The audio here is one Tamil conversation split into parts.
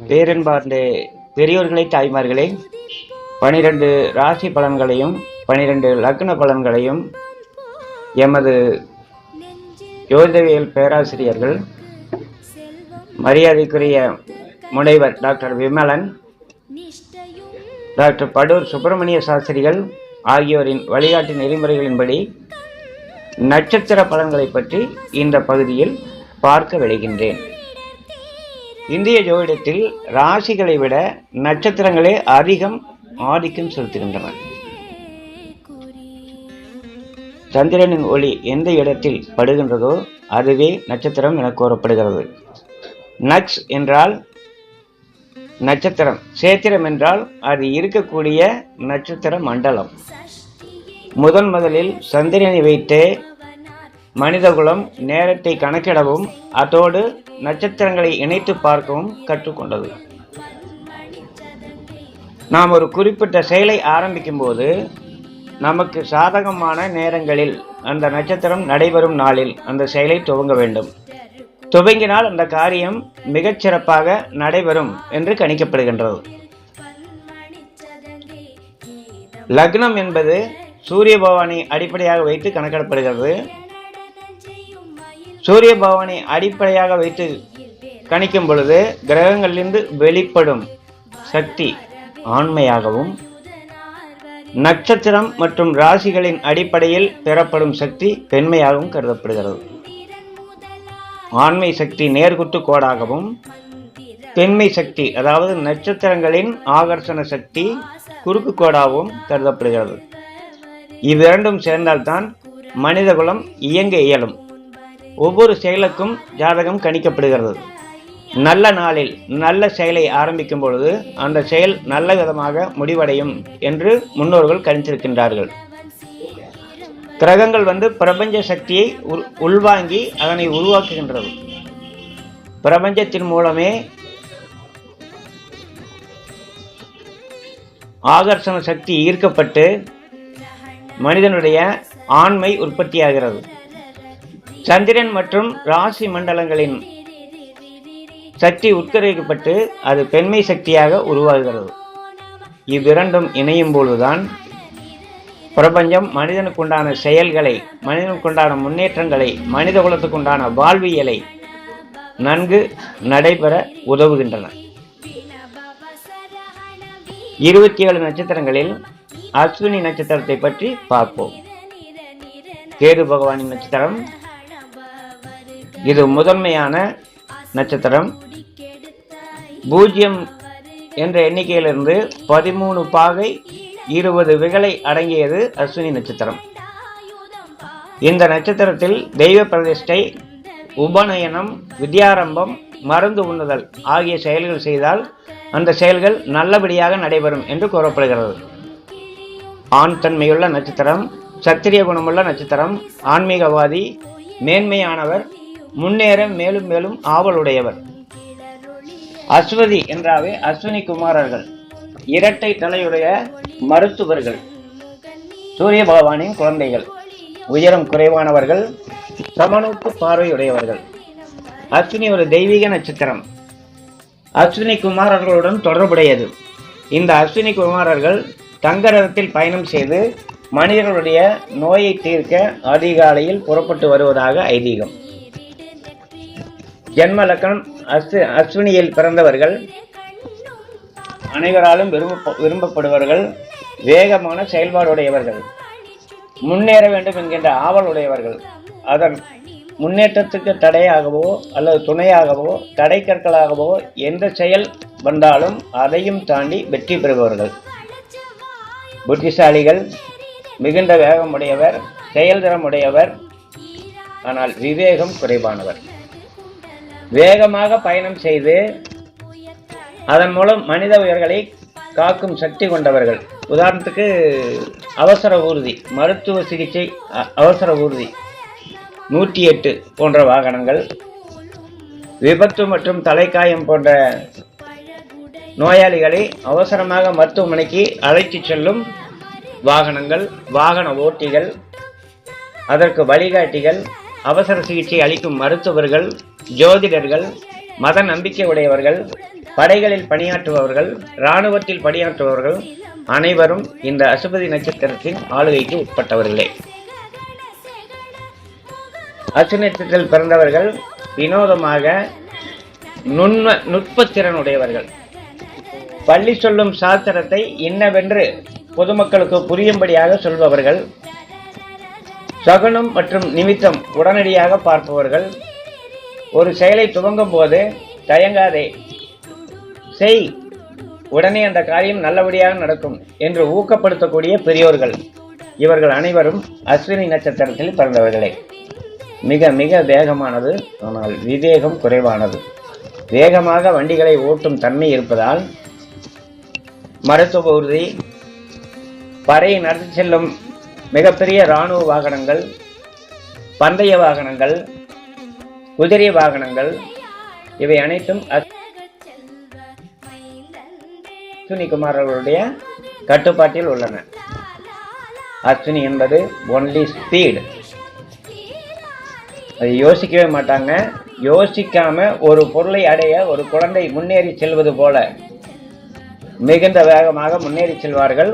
பேரன்பார்ந்த பெரியோர்களே தாய்மார்களே பனிரெண்டு ராசி பலன்களையும் பனிரெண்டு லக்ன பலன்களையும் எமது ஜோதிடவியல் பேராசிரியர்கள் மரியாதைக்குரிய முனைவர் டாக்டர் விமலன் டாக்டர் படூர் சுப்பிரமணிய சாஸ்திரிகள் ஆகியோரின் வழிகாட்டு நெறிமுறைகளின்படி நட்சத்திர பலன்களை பற்றி இந்த பகுதியில் பார்க்க விளைகின்றேன் இந்திய ஜோதிடத்தில் ராசிகளை விட நட்சத்திரங்களே அதிகம் ஆதிக்கம் செலுத்துகின்றன. சந்திரனின் ஒளி எந்த இடத்தில் படுகின்றதோ அதுவே நட்சத்திரம் என கூறப்படுகிறது. நக்ஸ் என்றால் நட்சத்திரம் சேத்திரம் என்றால் அது இருக்கக்கூடிய நட்சத்திர மண்டலம். முதன் முதலில் சந்திரனை வைத்தே மனிதகுலம் நேரத்தை கணக்கிடவும் அதோடு நட்சத்திரங்களை இணைத்து பார்க்கவும் கற்றுக்கொண்டது. நாம் ஒரு குறிப்பிட்ட செயலை ஆரம்பிக்கும் போது நமக்கு சாதகமான நேரங்களில் அந்த நட்சத்திரம் நடைபெறும் நாளில் அந்த செயலை துவங்க வேண்டும். துவங்கினால் அந்த காரியம் மிகச்சிறப்பாக நடைபெறும் என்று கணிக்கப்படுகின்றது. லக்னம் என்பது சூரிய பவானை அடிப்படையாக வைத்து கணக்கிடப்படுகிறது. சூரிய பகவானை அடிப்படையாக வைத்து கணிக்கும் பொழுது கிரகங்களிலிருந்து வெளிப்படும் சக்தி ஆண்மையாகவும் நட்சத்திரம் மற்றும் ராசிகளின் அடிப்படையில் பெறப்படும் சக்தி பெண்மையாகவும் கருதப்படுகிறது. ஆண்மை சக்தி நேர்குத்து கோடாகவும் பெண்மை சக்தி அதாவது நட்சத்திரங்களின் ஆகர்ஷண சக்தி குறுக்கு கோடாகவும் கருதப்படுகிறது. இவ்விரண்டும் சேர்ந்தால்தான் மனிதகுலம் இயங்க இயலும். ஒவ்வொரு செயலுக்கும் ஜாதகம் கணிக்கப்படுகிறது. நல்ல நாளில் நல்ல செயலை ஆரம்பிக்கும் பொழுது அந்த செயல் நல்ல விதமாக முடிவடையும் என்று முன்னோர்கள் கணித்திருக்கின்றார்கள். கிரகங்கள் வந்து பிரபஞ்ச சக்தியை உள் உள்வாங்கி அதனை உருவாக்குகின்றது. பிரபஞ்சத்தின் மூலமே ஆகர்ஷண சக்தி ஈர்க்கப்பட்டு மனிதனுடைய ஆண்மை உற்பத்தியாகிறது. சந்திரன் மற்றும் ராசி மண்டலங்களின் சக்தி உட்கரிக்கப்பட்டு அது பெண்மை சக்தியாக உருவாகிறது. இவ்விரண்டும் இணையும் பொழுதுதான் பிரபஞ்சம் மனிதனுக்குண்டான செயல்களை மனிதனுக்குண்டான முன்னேற்றங்களை மனித குலத்துக்குண்டான வாழ்வியலை நன்கு நடைபெற உதவுகின்றன. இருபத்தி ஏழு நட்சத்திரங்களில் அஸ்வினி நட்சத்திரத்தை பற்றி பார்ப்போம். கேது பகவானின் நட்சத்திரம் இது முதன்மையான நட்சத்திரம். பூஜ்ஜியம் என்ற எண்ணிக்கையிலிருந்து பதிமூணு பாகை இருபது விகளை அடங்கியது அஸ்வினி நட்சத்திரம். இந்த நட்சத்திரத்தில் தெய்வ பிரதிஷ்டை உபநயனம் வித்யாரம்பம் மருந்து உண்ணுதல் ஆகிய செயல்கள் செய்தால் அந்த செயல்கள் நல்லபடியாக நடைபெறும் என்று கூறப்படுகிறது. ஆண் தன்மையுள்ள நட்சத்திரம் சத்திரிய குணமுள்ள நட்சத்திரம் ஆன்மீகவாதி மேன்மையானவர் முன்னேற மேலும் மேலும் ஆவலுடையவர். அஸ்வதி என்றாவே அஸ்வினி குமாரர்கள். இரட்டை தலையுடைய மருத்துவர்கள். சூரிய பகவானின் குழந்தைகள். உயரம் குறைவானவர்கள். சமநோக்கு பார்வையுடையவர்கள். அஸ்வினி ஒரு தெய்வீக நட்சத்திரம். அஸ்வினி குமாரர்களுடன் தொடர்புடையது. இந்த அஸ்வினி குமாரர்கள் தங்கரகத்தில் பயணம் செய்து மனிதர்களுடைய நோயை தீர்க்க அதிகாலையில் புறப்பட்டு வருவதாக ஐதீகம். ஜென்ம லக்கணம் அஸ்வினியில் பிறந்தவர்கள். அனைவராலும் விரும்ப விரும்பப்படுவர்கள் வேகமான செயல்பாடுடையவர்கள். முன்னேற வேண்டும் என்கின்ற ஆவல் உடையவர்கள் அதன் முன்னேற்றத்துக்கு தடையாகவோ அல்லது துணையாகவோ தடை கற்களாகவோ எந்த செயல் வந்தாலும் அதையும் தாண்டி வெற்றி பெறுபவர்கள். புத்திசாலிகள் மிகுந்த வேகமுடையவர் செயல்திறமுடையவர். ஆனால் விவேகம் குறைவானவர். வேகமாக பயணம் செய்து அதன் மூலம் மனித உயிர்களை காக்கும் சக்தி கொண்டவர்கள். உதாரணத்துக்கு அவசர ஊர்தி மருத்துவ சிகிச்சை அ- அவசர ஊர்தி நூற்றி எட்டு போன்ற வாகனங்கள் விபத்து மற்றும் தலைக்காயம் போன்ற நோயாளிகளை அவசரமாக மருத்துவமனைக்கு அழைத்துச் செல்லும் வாகனங்கள் வாகன ஓட்டிகள் அதற்கு வழிகாட்டிகள் அவசர சிகிச்சை அளிக்கும் மருத்துவர்கள் ஜோதிடர்கள் மத நம்பிக்கை உடையவர்கள் படைகளில் பணியாற்றுபவர்கள் இராணுவத்தில் பணியாற்றுபவர்கள் அனைவரும் இந்த அசுபதி நட்சத்திரத்தின் ஆளுகைக்கு உட்பட்டவர்களே. அசு நட்சத்திரத்தில் பிறந்தவர்கள் வினோதமாக நுண்ம நுட்பத்திறன் உடையவர்கள். பள்ளி சொல்லும் சாஸ்திரத்தை இன்னவென்று பொதுமக்களுக்கு புரியும்படியாக சொல்பவர்கள். சகுனம் மற்றும் நிமித்தம் உடனடியாக பார்ப்பவர்கள் ஒரு செயலை துவங்கும் போது தயங்காதே. செய். உடனே அந்த காரியம் நல்லபடியாக நடக்கும் என்று ஊக்கப்படுத்தக்கூடிய பெரியோர்கள். இவர்கள் அனைவரும் அஸ்வினி நட்சத்திரத்தில் பிறந்தவர்களே. மிக மிக வேகமானது ஆனால் விவேகம் குறைவானது. வேகமாக வண்டிகளை ஓட்டும் தன்மை இருப்பதால் மருத்துவ உறுதி பறையை நடத்தி செல்லும் மிகப்பெரிய இராணுவ வாகனங்கள் பந்தய வாகனங்கள் குதிரை வாகனங்கள் இவை அனைத்தும் அஸ்வினி குமார் அவர்களுடைய கட்டுப்பாட்டில் உள்ளன. அஸ்வினி என்பது ஒன்லி ஸ்பீடு அதை யோசிக்கவே மாட்டாங்க. யோசிக்காம ஒரு பொருளை அடைய ஒரு குழந்தை முன்னேறி செல்வது போல மிகுந்த வேகமாக முன்னேறி செல்வார்கள்.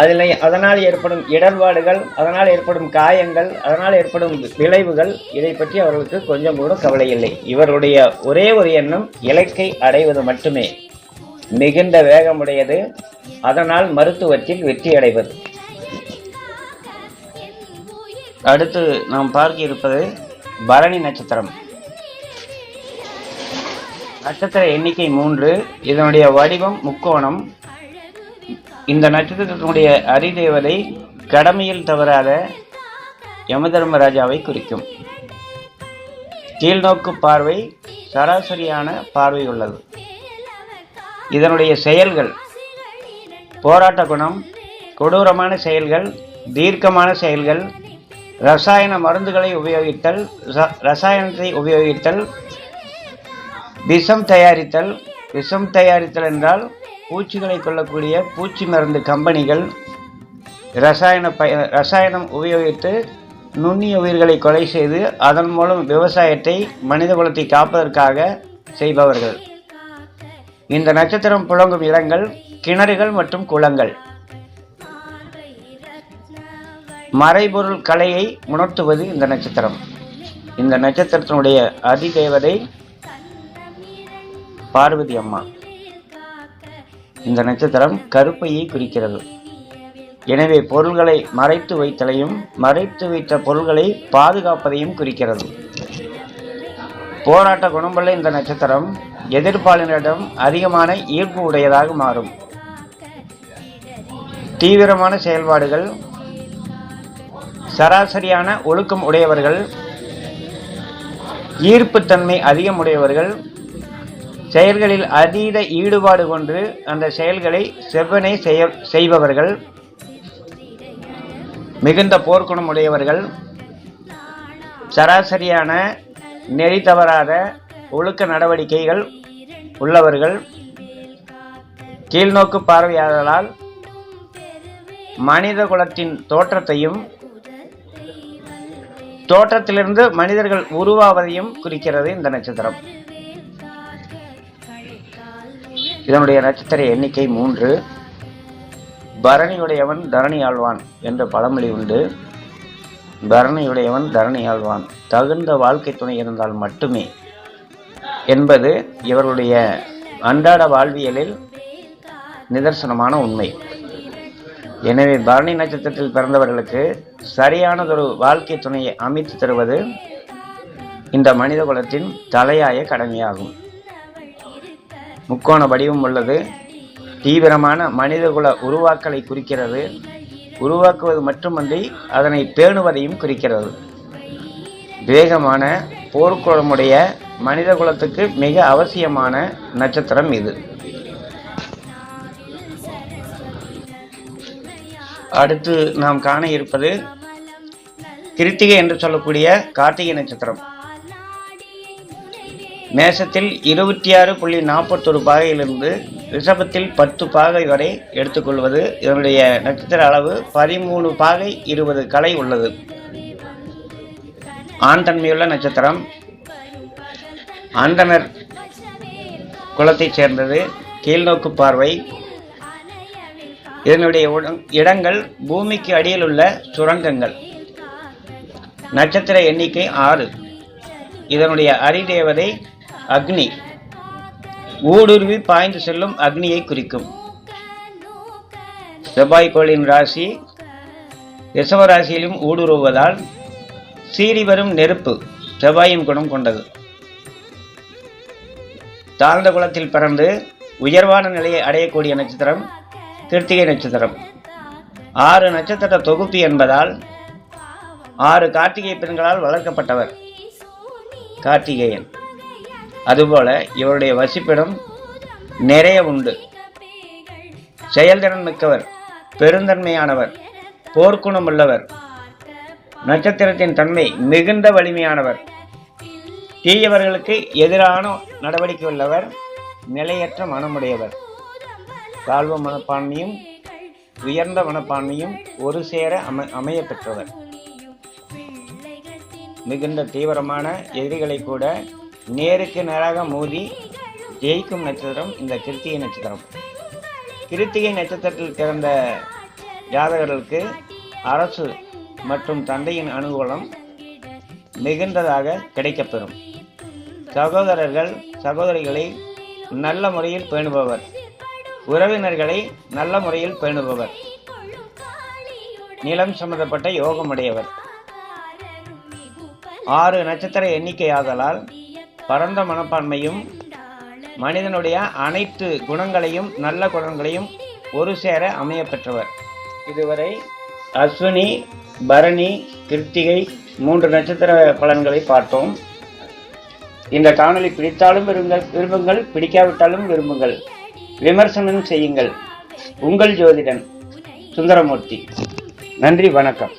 அதில் அதனால் ஏற்படும் இடர்பாடுகள் அதனால் ஏற்படும் காயங்கள் அதனால் ஏற்படும் விளைவுகள் இதை பற்றி அவர்களுக்கு கொஞ்சம் கூட கவலை இல்லை. இவருடைய ஒரே ஒரு எண்ணம் இலக்கை அடைவது மட்டுமே. மிகுந்த வேகமுடையது அதனால் மருத்துவத்தில் வெற்றி அடைவது. அடுத்து நாம் பார்க்க இருப்பது பரணி நட்சத்திரம். நட்சத்திர எண்ணிக்கை மூன்று இதனுடைய வடிவம் முக்கோணம் இந்த நட்சத்திரத்தினுடைய அரிதேவதை கடமையில் தவறாத யமதர்மராஜாவை குறிக்கும். கீழ்நோக்கு பார்வை சராசரியான பார்வை உள்ளது. இதனுடைய செயல்கள் போராட்ட குணம் கொடூரமான செயல்கள் தீர்க்கமான செயல்கள் ரசாயன மருந்துகளை உபயோகித்தல் ரச- ரசாயனத்தை உபயோகித்தல் விஷம் தயாரித்தல் விஷம் தயாரித்தல் என்றால் பூச்சிகளை கொல்லக்கூடிய பூச்சி மருந்து கம்பெனிகள் ரசாயன பய ரசாயனம் உபயோகித்து நுண்ணிய உயிர்களை கொலை செய்து அதன் மூலம் விவசாயத்தை மனித குலத்தை காப்பதற்காக செய்பவர்கள். இந்த நட்சத்திரம் புழங்கும் இடங்கள் கிணறுகள் மற்றும் குளங்கள். மறைபொருள் கலையை உணர்த்துவது இந்த நட்சத்திரம். இந்த நட்சத்திரத்தினுடைய அதிதேவதை பார்வதி அம்மா. இந்த நட்சத்திரம் கருப்பையை குறிக்கிறது. எனவே பொருள்களை மறைத்து வைத்தலையும் மறைத்து வைத்த பொருள்களை பாதுகாப்பதையும் குறிக்கிறது. போராட்ட குணமுள்ள இந்த நட்சத்திரம் எதிர்ப்பாளரிடம் அதிகமான ஈர்ப்பு உடையதாக மாறும். தீவிரமான செயல்பாடுகள் சராசரியான ஒழுக்கம் உடையவர்கள் ஈர்ப்புத்தன்மை அதிகம் உடையவர்கள் செயல்களில் அதீத ஈடுபாடு கொண்டு அந்த செயல்களை செவ்வனை செய்ய செய்பவர்கள் மிகுந்த போர்க்குணம் உடையவர்கள் சராசரியான நெறி தவறாத ஒழுக்க நடவடிக்கைகள் உள்ளவர்கள் கீழ்நோக்கு பார்வையாளர்களால் மனித குலத்தின் தோற்றத்தையும் தோற்றத்திலிருந்து மனிதர்கள் உருவாவதையும் குறிக்கிறது இந்த நட்சத்திரம். இதனுடைய நட்சத்திர எண்ணிக்கை மூன்று. பரணியுடையவன் தரணி ஆழ்வான் என்ற பழமொழி உண்டு. பரணியுடையவன் தரணி ஆழ்வான் தகுந்த வாழ்க்கை துணை இருந்தால் மட்டுமே என்பது இவருடைய அன்றாட வாழ்வியலில் நிதர்சனமான உண்மை. எனவே பரணி நட்சத்திரத்தில் பிறந்தவர்களுக்கு சரியானதொரு வாழ்க்கை துணையை அமைத்து தருவது இந்த மனித குலத்தின் தலையாய கடமையாகும். முக்கோண வடிவம் உள்ளது. தீவிரமான மனிதகுல உருவாக்கலை குறிக்கிறது. உருவாக்குவது மட்டுமன்றி அதனை பேணுவதையும் குறிக்கிறது. வேகமான போர்க்குளமுடைய மனித குலத்துக்கு மிக அவசியமான நட்சத்திரம் இது. அடுத்து நாம் காண இருப்பது கிருத்திகை என்று சொல்லக்கூடிய கார்த்திகை நட்சத்திரம். மேசத்தில் இருபத்தி ஆறு புள்ளி நாற்பத்தொரு பாகையிலிருந்து ரிஷபத்தில் பத்து பாகை வரை எடுத்துக்கொள்வது. இதனுடைய நட்சத்திர அளவு பதிமூணு பாகை இருபது கலை உள்ளது. ஆண் தன்மையுள்ள நட்சத்திரம். ஆண்டனர் குலத்தைச் சேர்ந்தது. கீழ்நோக்கு பார்வை. இதனுடைய இடங்கள் பூமிக்கு அடியில் உள்ள சுரங்கங்கள். நட்சத்திர எண்ணிக்கை ஆறு. இதனுடைய அரிதேவதை அக்னி. ஊடுருவி பாய்ந்து செல்லும் அக்னியை குறிக்கும். செவ்வாய் கோளின் ராசி ரிஷப ராசியிலும் ஊடுருவுவதால் சீறி வரும் நெருப்பு செவ்வாயின் குணம் கொண்டது. தாழ்ந்த குலத்தில் பிறந்து உயர்வான நிலையை அடையக்கூடிய நட்சத்திரம் கிருத்திகை நட்சத்திரம். ஆறு நட்சத்திர தொகுப்பு என்பதால் ஆறு கார்த்திகை பெண்களால் வளர்க்கப்பட்டவர். கார்த்திகேயன். அதுபோல இவருடைய வசிப்பிடம் நிறைய உண்டு. செயல்திறன் மிக்கவர் பெருந்தன்மையானவர் போர்க்குணம் உள்ளவர் நட்சத்திரத்தின் தன்மை மிகுந்த வலிமையானவர். தீயவர்களுக்கு எதிரான நடவடிக்கை உள்ளவர் நிலையற்ற மனமுடையவர். தாழ்வு மனப்பான்மையும் உயர்ந்த மனப்பான்மையும் ஒரு சேர அம அமைய பெற்றவர். மிகுந்த தீவிரமான எதிரிகளை கூட நேருக்கு நேராக மோதி ஜெயிக்கும் நட்சத்திரம் இந்த கிருத்திகை நட்சத்திரம். கிருத்திகை நட்சத்திரத்தில் பிறந்த ஜாதகர்களுக்கு அரசு மற்றும் தந்தையின் அனுகூலம் மிகுந்ததாக கிடைக்கப்பெறும். சகோதரர்கள் சகோதரிகளை நல்ல முறையில் பேணுபவர். உறவினர்களை நல்ல முறையில் பேணுபவர். நிலம் சம்பந்தப்பட்ட யோகமுடையவர். ஆறு நட்சத்திர எண்ணிக்கையாதலால் பரந்த மனப்பான்மையும் மனிதனுடைய அனைத்து குணங்களையும் நல்ல குணங்களையும் ஒரு சேர அமைய பெற்றவர் இதுவரை அஸ்வினி பரணி கிருத்திகை மூன்று நட்சத்திர பலன்களை பார்த்தோம். இந்த காணொலி பிடித்தாலும் விரும்புங்கள் விரும்புங்கள் பிடிக்காவிட்டாலும் விரும்புங்கள். விமர்சனம் செய்யுங்கள். உங்கள் ஜோதிடன் சுந்தரமூர்த்தி. நன்றி வணக்கம்.